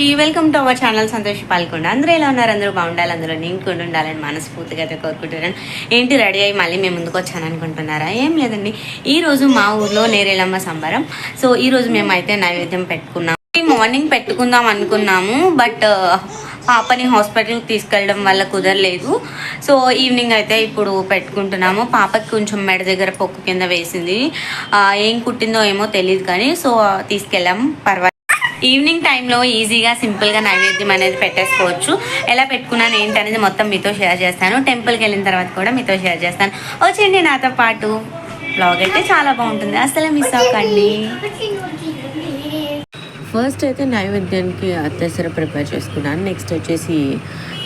అందరికీ welcome to our channel Santosh Palgonda అందరూ ఎలా ఉన్నారు? అందరూ బాగుండాలి. అందరూ నేను కూడా ఉండాలని మనస్ఫూర్తిగా అయితే కోరుకుంటున్నాను. ఏంటి రెడీ అయ్యి మళ్ళీ మేము ముందుకు వచ్చాను అనుకుంటున్నారా? ఏం లేదండి. ఈరోజు మా ఊర్లో నేరేలమ్మ సంబరం. సో ఈరోజు మేమైతే నైవేద్యం పెట్టుకున్నాం. మార్నింగ్ పెట్టుకుందాం అనుకున్నాము. బట్ పాపని హాస్పిటల్కి తీసుకెళ్ళడం వల్ల కుదరలేదు. సో ఈవినింగ్ అయితే ఇప్పుడు పెట్టుకుంటున్నాము. పాపకి కొంచెం మెడ దగ్గర పొక్కు కింద వేసింది. ఏం కుట్టిందో ఏమో తెలియదు కానీ సో తీసుకెళ్ళాం. పర్వాలేదు. ఈవినింగ్ టైంలో ఈజీగా సింపుల్గా నైవేద్యం అనేది పెట్టేసుకోవచ్చు. ఎలా పెట్టుకున్నాను ఏంటి అనేది మొత్తం మీతో షేర్ చేస్తాను. టెంపుల్కి వెళ్ళిన తర్వాత కూడా మీతో షేర్ చేస్తాను. వచ్చేయండి నాతో పాటు బ్లాగ్ అయితే చాలా బాగుంటుంది. అసలు మిస్ అవ్వకండి. ఫస్ట్ అయితే నైవేద్యానికి అత్యవసర ప్రిపేర్ చేసుకున్నాను. నెక్స్ట్ వచ్చేసి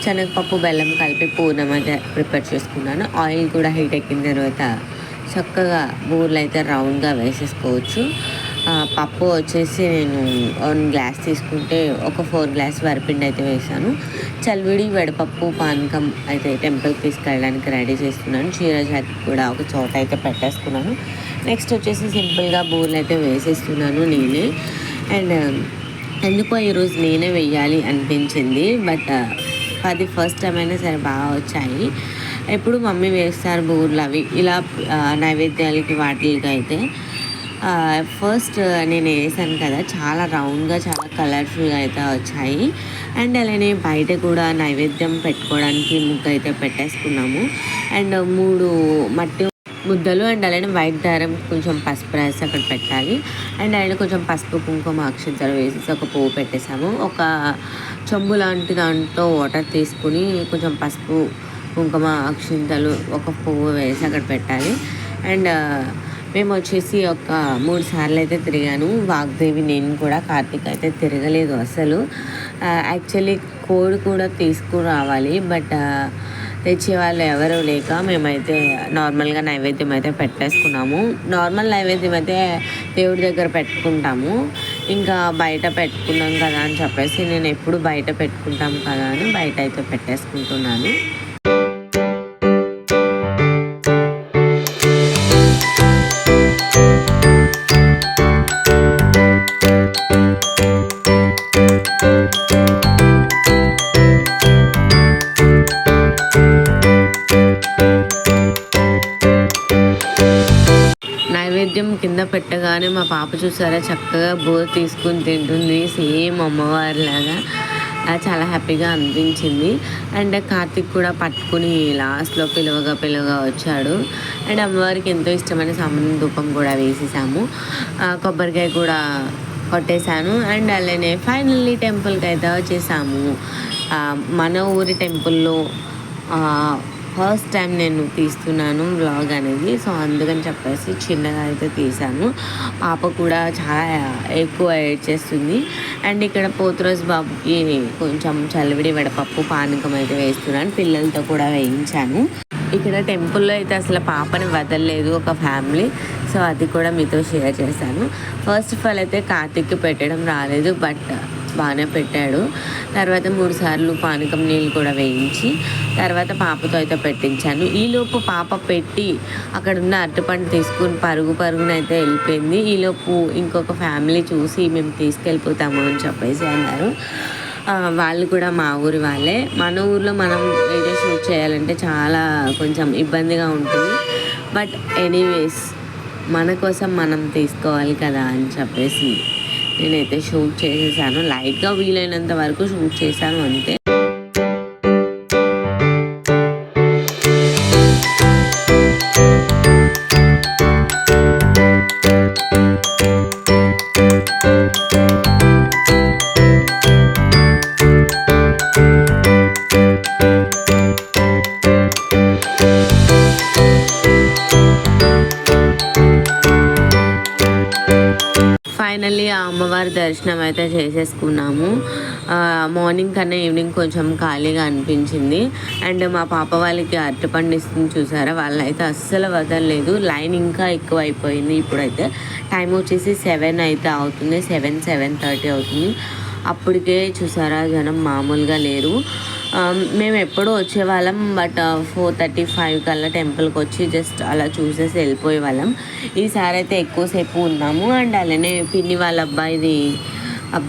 శనగపప్పు బెల్లం కలిపి పూర్ణం అయితే ప్రిపేర్ చేసుకున్నాను. ఆయిల్ కూడా హీట్ ఎక్కిన తర్వాత చక్కగా బూర్లు అయితే రౌండ్గా వేసేసుకోవచ్చు. పప్పు వచ్చేసి నేను వన్ గ్లాస్ తీసుకుంటే ఒక ఫోర్ గ్లాస్ వరిపిండి అయితే వేసాను చల్విడి వడపప్పు పానకం అయితే టెంపుల్కి తీసుకెళ్ళడానికి రెడీ చేస్తున్నాను. చీర జాకెట్ కూడా ఒక చోట అయితే పెట్టేసుకున్నాను. నెక్స్ట్ వచ్చేసి సింపుల్గా బూర్లు అయితే వేసేస్తున్నాను నేనే. అండ్ ఎందుకో ఈరోజు నేనే వెయ్యాలి అనిపించింది. బట్ అది ఫస్ట్ టైం అయినా సరే బాగా వచ్చాయి. ఎప్పుడు మమ్మీ వేస్తారు బూర్లు అవి. ఇలా నైవేద్యాలకి వాటికి అయితే ఫస్ట్ నేను వేసాను కదా చాలా రౌండ్గా చాలా కలర్ఫుల్గా అయితే వచ్చాయి. అండ్ అలానే బయట కూడా నైవేద్యం పెట్టుకోవడానికి ముగ్గు అయితే పెట్టేసుకున్నాము. అండ్ మూడు మట్టి ముద్దలు అండ్ అలానే వైట్ దారం కొంచెం పసుపు రాసి అక్కడ పెట్టాలి. అండ్ అలానే కొంచెం పసుపు కుంకుమ అక్షంతలు వేసేసి ఒక పువ్వు పెట్టేసాము ఒక చెంబు లాంటి దాంట్లో వాటర్ తీసుకుని కొంచెం పసుపు కుంకుమ అక్షింతలు ఒక పువ్వు వేసి అక్కడ పెట్టాలి. అండ్ మేము వచ్చేసి ఒక మూడు సార్లు అయితే తిరిగాను. వాగ్దేవి నేను కూడా కార్తీక్ అయితే తిరగలేదు అసలు. యాక్చువల్లీ కోడ్ కూడా తీసుకురావాలి బట్ తెచ్చే వాళ్ళు ఎవరు లేక మేమైతే నార్మల్గా నైవేద్యం అయితే పెట్టేసుకున్నాము. నార్మల్ నైవేద్యం అయితే దేవుడి దగ్గర పెట్టుకుంటాము. ఇంకా బయట పెట్టుకున్నాం కదా అని చెప్పేసి నేను ఎప్పుడు బయట పెట్టుకుంటాం కదా అని బయట అయితే పెట్టేసుకుంటున్నాను. కింద పెట్టగానే మా పాప చూసారా? చక్కగా బోర్ తీసుకుని తింటుంది. సేమ్ అమ్మవారిలాగా. అది చాలా హ్యాపీగా అనిపించింది. అండ్ కార్తిక్ కూడా పట్టుకుని లాస్ట్లో పిలువగా పిలువగా వచ్చాడు. అండ్ అమ్మవారికి ఎంతో ఇష్టమైన సంబంధం ధూపం కూడా వేసేసాము. కొబ్బరికాయ కూడా కొట్టేశాను. అండ్ అలానే ఫైనల్లీ టెంపుల్కి అయితే వచ్చేసాము. మన ఊరి టెంపుల్లో ఫస్ట్ టైం నేను తీస్తున్నాను వ్లాగ్ అనేది. సో అందుకని చెప్పేసి చిన్నగా అయితే తీసాను పాప కూడా చాలా ఎక్కువ ఎయిడ్ చేస్తుంది. అండ్ ఇక్కడ పోతురోజ్ బాబుకి కొంచెం చలివిడి వడపప్పు పానకం అయితే వేస్తున్నాను. పిల్లలతో కూడా వేయించాను. ఇక్కడ టెంపుల్లో అయితే అసలు పాపని వదలలేదు ఒక ఫ్యామిలీ. సో అది కూడా మీతో షేర్ చేశాను. ఫస్ట్ ఆఫ్ ఆల్ అయితే కార్తిక్కి పెట్టడం రాలేదు బట్ బాగానే పెట్టాడు. తర్వాత మూడు సార్లు పానకం నీళ్ళు కూడా వేయించి తర్వాత పాపతో అయితే పెట్టించాను. ఈలోపు పాప పెట్టి అక్కడ ఉన్న అరటిపండు తీసుకుని పరుగు పరుగున అయితే వెళ్ళిపోయింది. ఈలోపు ఇంకొక ఫ్యామిలీ చూసి మేము తీసుకెళ్ళిపోతాము అని చెప్పేసి అన్నారు. వాళ్ళు కూడా మా ఊరి వాళ్ళే. మన ఊర్లో మనం వీడియో షూట్ చేయాలంటే చాలా కొంచెం ఇబ్బందిగా ఉంటుంది. బట్ ఎనీవేస్ మన కోసం మనం తీసుకోవాలి కదా అని చెప్పేసి నేనైతే షూట్ చేసేసాను. లైట్గా వీలైనంత వరకు షూట్ చేశాను అంతే. ఫైనల్లీ ఆ అమ్మవారి దర్శనం అయితే చేసేసుకున్నాము. మార్నింగ్ కన్నా ఈవినింగ్ కొంచెం ఖాళీగా అనిపించింది. అండ్ మా పాప వాళ్ళకి అరటి పండిస్తుంది చూసారా? వాళ్ళైతే అస్సలు వదలలేదు. లైన్ ఇంకా ఎక్కువ అయిపోయింది ఇప్పుడైతే. టైం వచ్చేసి సెవెన్ అయితే అవుతుంది. సెవెన్ సెవెన్ థర్టీ అవుతుంది. అప్పటికే చూసారా? జనం మామూలుగా లేరు. Um, మేము ఎప్పుడూ వచ్చేవాళ్ళం బట్ ఫోర్ థర్టీ ఫైవ్ కల్లా టెంపుల్కి వచ్చి జస్ట్ అలా చూసేసి వెళ్ళిపోయే వాళ్ళం. ఈసారి అయితే ఎక్కువసేపు ఉన్నాము అండ్ అలానే పిన్ని వాళ్ళ అబ్బాయిది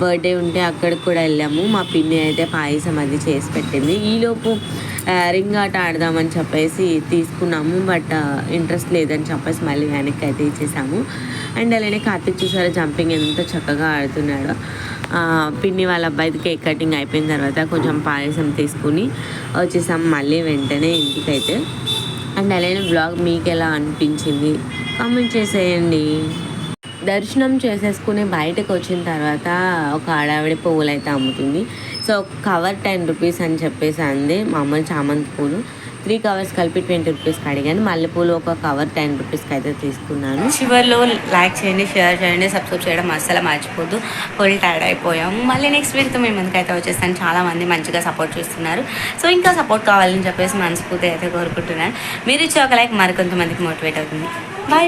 బర్త్డే ఉంటే అక్కడికి కూడా వెళ్ళాము. మా పిన్ని అయితే పాయసం అది చేసి పెట్టింది. ఈలోపు రింగ్ uh, ఆట ఆడదామని చెప్పేసి తీసుకున్నాము బట్ ఇంట్రెస్ట్ uh, లేదని చెప్పేసి మళ్ళీ వెనక్కి అయితే ఇచ్చేసాము. అండ్ అలానే కార్తీక్ చూసారా జంపింగ్ ఎంత చక్కగా ఆడుతున్నాడో. పిన్ని వాళ్ళ అబ్బాయిది కేక్ కటింగ్ అయిపోయిన తర్వాత కొంచెం పాయసం తీసుకుని వచ్చేసాం మళ్ళీ వెంటనే ఇంటికైతే. అండ్ అలానే బ్లాగ్ మీకు ఎలా అనిపించింది? కామెంట్ చేసేయండి. దర్శనం చేసేసుకుని బయటకు వచ్చిన తర్వాత ఒక ఆడావిడి పువ్వులు అయితే అమ్ముతుంది. సో కవర్ టెన్ రూపీస్ అని చెప్పేసి అంది మామూలు చామంతి పూలు. త్రీ కవర్స్ కలిపి ట్వంటీ రూపీస్కి అడిగాను. మల్లెపూలు ఒక కవర్ టెన్ రూపీస్కి అయితే తీసుకున్నాను. చివరిలో లైక్ చేయండి షేర్ చేయండి సబ్స్క్రైబ్ చేయడం అస్సలు మర్చిపోద్దు. ఫుల్ టైర్డ్ అయిపోయాము మళ్ళీ నెక్స్ట్ వీక్తో మేము ముందుకైతే వచ్చేస్తాను. చాలామంది మంచిగా సపోర్ట్ చేస్తున్నారు. సో ఇంకా సపోర్ట్ కావాలని చెప్పేసి మనస్ఫూర్తి అయితే కోరుకుంటున్నాను. మీరు ఇచ్చే ఒక లైక్ మరికొంతమందికి మోటివేట్ అవుతుంది. బాయ్